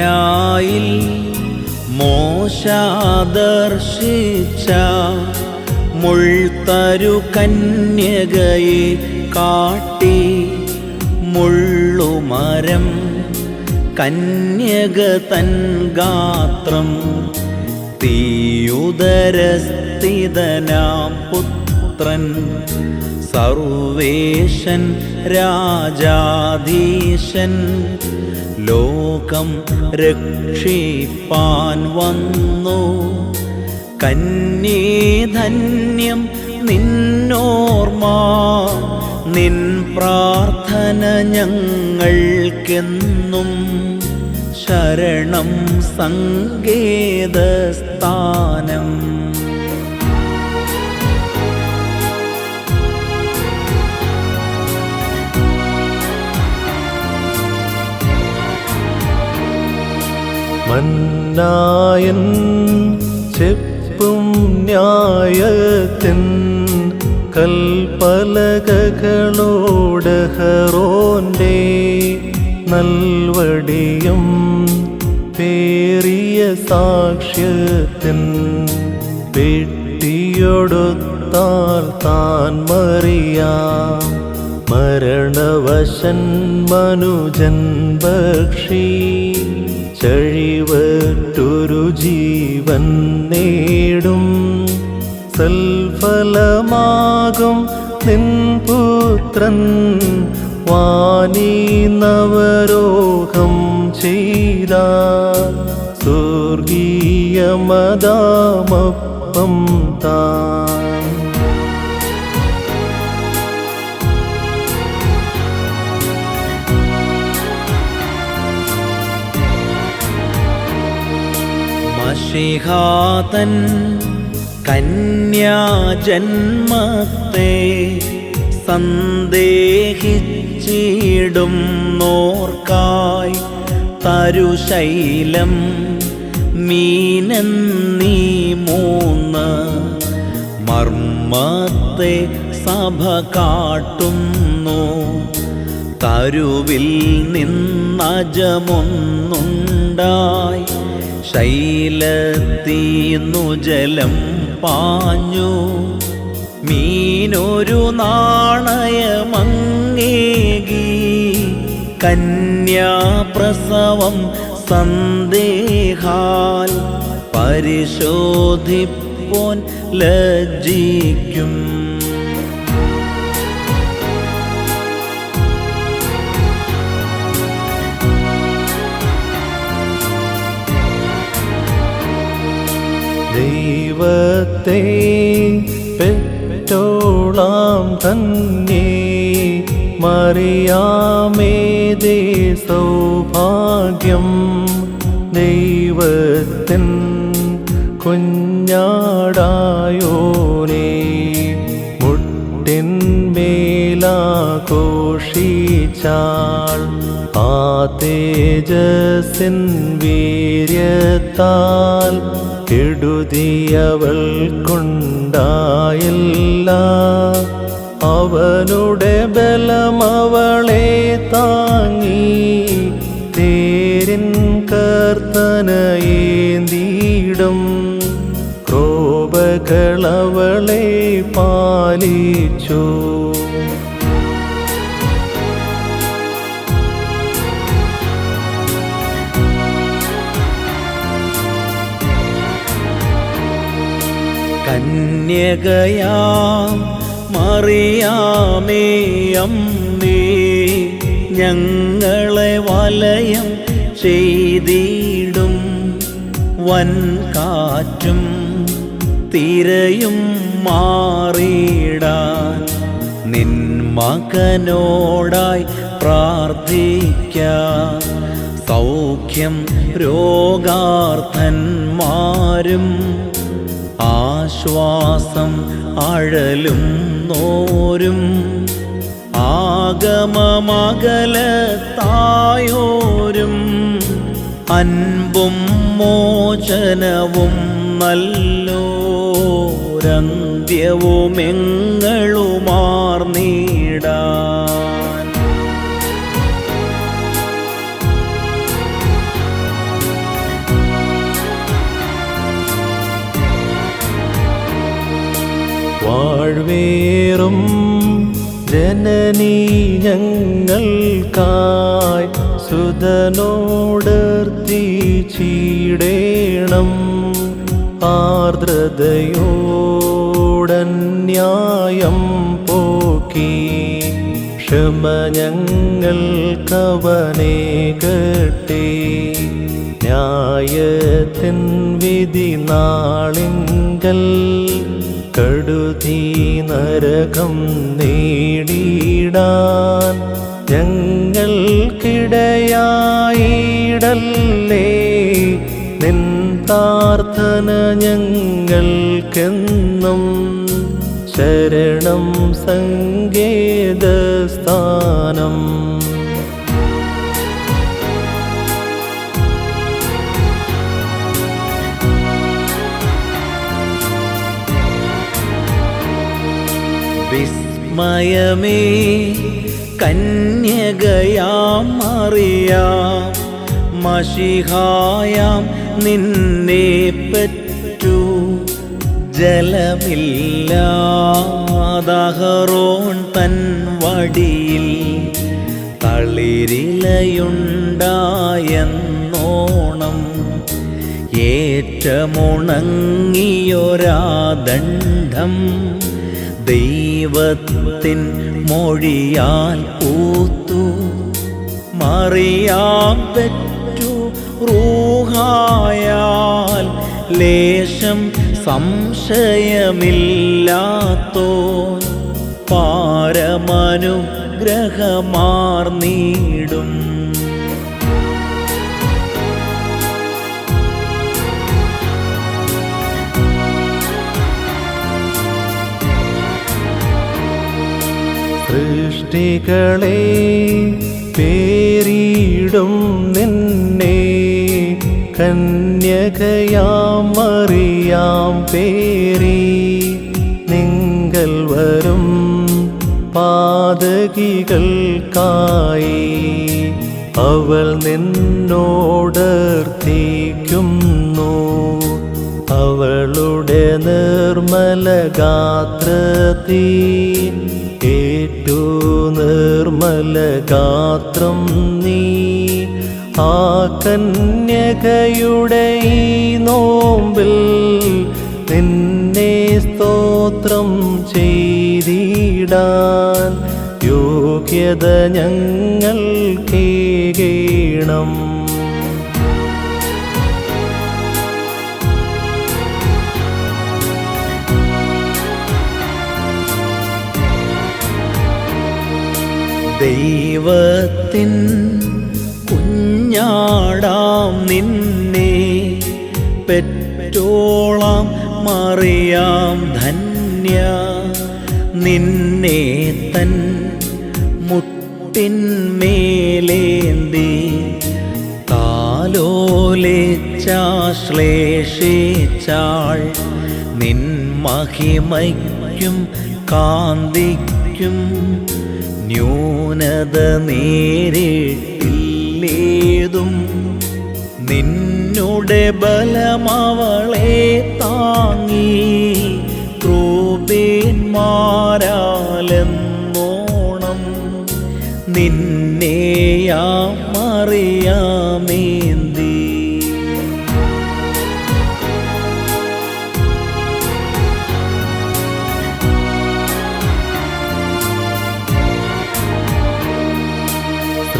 സീനായിൽ മോശാദർശിച്ച മുൾത്തരു കന്യകയെ കാട്ടി മുള്ളുമരം കന്യക തൻ ഗാത്രം തീയുദരസ്ഥിതനാം പുത്രൻ സർവേശൻ രാജാധീശൻ ലോകം രക്ഷിപ്പാൻ വന്നു. കന്യേധന്യം നിന്നോർമ്മ നിൻ പ്രാർത്ഥന ഞങ്ങൾക്കെന്നും ശരണം സങ്കേതസ്ഥാനം. മന്നായൻ ചെപ്പും ന്യായത്തിൻ കൽപ്പലകകളോട് ഹറോന്റെ നൽവടിയും പേറിയ സാക്ഷ്യത്തിൻ പെട്ടിയൊടുത്താൽ താൻ മറിയാം മരണവശൻ മനുജൻ ഭക്ഷി ചഴിവറ്റൊരു ജീവൻ നേടും. സൽഫലമാകും നിൻ പുത്രൻ. വാനീ നവരോഹം ചെയ്ത സ്വർഗീയമദാമപ്പം താൻ മഷിഹാതൻ കന്യാജന്മത്തെ സന്ദേഹിച്ചിടും നോർക്കായി തരുശൈലം മീനെന്നീ മൂന്ന് മർമ്മത്തെ സഭ കാട്ടുന്നു. തരുവിൽ നിന്നജമൊന്നുണ്ടായി ശൈലത്തീന്നു ജലം പാഞ്ഞു. മീനൊരു നാണയമങ്ങേകി. കന്യാപ്രസവം സന്ദേഹാൽ പരിശോധിപ്പോൻ ലജ്ജിക്കും. ദൈവത്തെ പെറ്റോളാം തന്നെ. മറിയാമേതേ സൗഭാഗ്യം ദൈവത്തിൻ കുഞ്ഞാടായോനെ. മുട്ടിന്മേലാഘോഷിച്ചാൾ ആ തേജസ്സിൻ വീര്യത്താൽ കെടുതിയവൾക്കുണ്ടായില്ല. അവനുടെ ബലമവളെ താങ്ങി. തേരിൻ കർത്തനയേന്തിയിടും. ക്രോപകളവളെ പാലിച്ചു. കന്യകയാം. മറിയാമേ അമ്മേ ഞങ്ങളെ വലയം ചെയ്തിടും. വൻ കാറ്റും തിരയും മാറിയിടാൻ നിൻ മകനോടായി പ്രാർത്ഥിക്കാം. സൗഖ്യം രോഗാർത്ഥന്മാരും ആശ്വാസം അഴലും നോരും ആഗമമകലത്തായോരും അൻപും മോചനവും നല്ലോരന്ത്യവുമെങ്ങളുമാർന്നീടാൻ വാഴ്വേറും ജനനീ ഞങ്ങൾക്കായി സുതനോടർത്തി ചീടേണം ആർദ്രതയോടന്യായം പോക്കി ക്ഷമ ഞങ്ങൾ കവനെ കെട്ടി. ന്യായത്തിൻ വിധി നാളിങ്കൽ കടുതി നരകം നേടിയിടാൻ ഞങ്ങൾക്കിടയായിടല്ലേ? നിൻ പ്രാർത്ഥന ഞങ്ങൾക്കെന്നും ശരണം സങ്കേതസ്ഥാനം. വിസ്മയമേ കന്യകയാം മറിയാം മഷിഹായാം നിന്നെ പറ്റു. ജലമില്ലാതഹറോൺ തൻ വടിയിൽ തളിരിലയുണ്ടായെന്നോണം. ഏറ്റമുണങ്ങിയൊരാദണ്ഡം ദൈവത്തിൻ മൊഴിയാൽ പൂത്തു മറിയാം പെറ്റു റൂഹായാൽ ലേശം സംശയമില്ലാത്തോ പാരമനുഗ്രഹമാർന്നീടും സൃഷ്ടികളെ പേരിടും നിന്നെ. കന്യകയാം മറിയാം പേരി. നിങ്ങൾ വരും പാതകികൾക്കായി അവൾ നിന്നോടർത്തിക്കുന്നു. അവളുടെ നിർമ്മല ഗാത്രത്തി ഏറ്റു നിർമ്മല ഗാത്രം നീ. ആ കന്യകയുടെ ഈ നോമ്പിൽ നിന്നെ സ്തോത്രം ചെയ്തിടാൻ യോഗ്യത ഞങ്ങൾ കേകേണം ദൈവത്തിൻ കുഞ്ഞാടാം നിന്നെ പെറ്റോളാം മറിയാം ധന്യ. നിന്നെ തൻ മുട്ടിന്മേലേന്തി താലോലിച്ചാശ്ലേഷിച്ചാൾ നിൻ മഹിമയ്ക്കും കാന്തിക്കും ന്യൂനത നേരിട്ടില്ലേതും നിന്നുടെ ബലമവളെ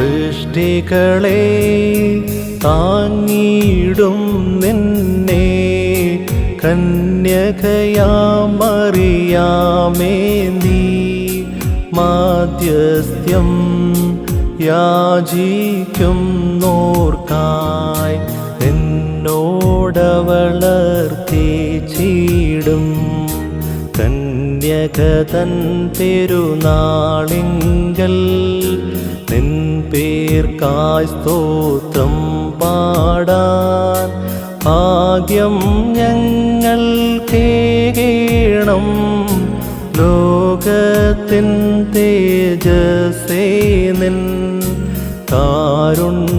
സൃഷ്ടികളെ താങ്ങിയിടും നിന്നെ. കന്യകയാമറിയാമേ നീ. മാധ്യസ്ഥ്യം യാചിക്കും നോർക്കായി എന്നോടവളർത്തിച്ചിടും കന്യകതൻ തിരുനാളിങ്കൽ പേർക്കായി സ്തോത്രം പാടാൻ ആദ്യം ഞങ്ങൾ കേകേണം ലോകത്തിൻ തേജസേ നിൻ. കാരുണ്യം